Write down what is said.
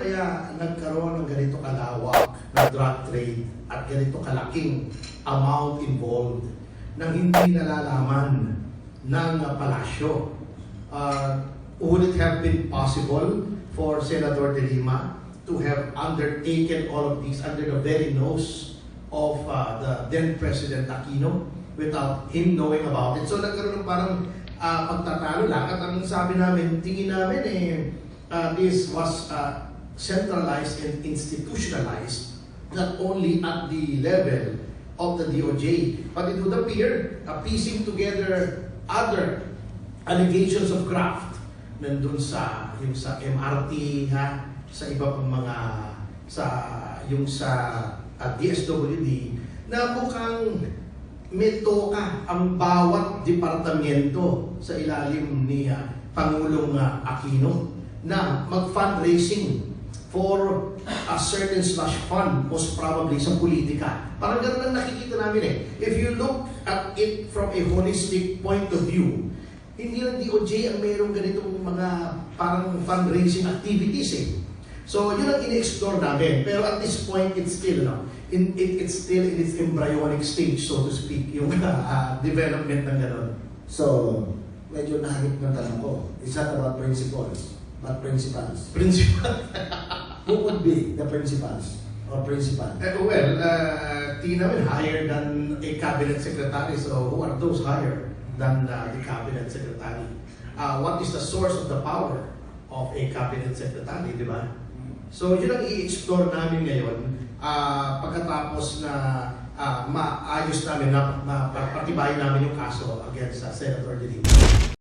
kaya nagkaroon ng ganito kalawak na drug trade at ganito kalaking amount involved nang hindi nalalaman ng palasyo? Uh, would it have been possible for Senator De Lima to have undertaken all of these under the very nose of uh, the then President Aquino without him knowing about it? So nagkaroon ng parang uh, pagtatalo lang at ang sabi namin, tingin namin eh, uh, this was uh, centralized and institutionalized not only at the level of the DOJ, but it would appear uh, piecing together other allegations of graft nandun sa yung sa MRT ha sa iba pang mga sa yung sa uh, DSWD na mukhang may toka ang bawat departamento sa ilalim ni uh, Pangulong uh, Aquino na mag-fundraising for a certain slash fund most probably sa politika. Parang ganun ang nakikita namin eh. If you look at it from a holistic point of view, hindi lang DOJ ang mayroong ganitong mga parang fundraising activities eh. So, yun ang in-explore namin. Pero at this point, it's still, no, in, it, it's still in its embryonic stage, so to speak, yung uh, development ng gano'n. So, medyo nahanip ng tanong ko. It's not about principles, but principals. Principal. Who would be the principals or principal? Eh, well, uh, tingin namin higher than a cabinet secretary. So, who are those higher than uh, the cabinet secretary? Uh, what is the source of the power of a cabinet secretary, di ba? So, yun ang i-explore namin ngayon ah, pagkatapos na ah, maayos namin na mapatibayin namin yung kaso against sa Senator De Lima.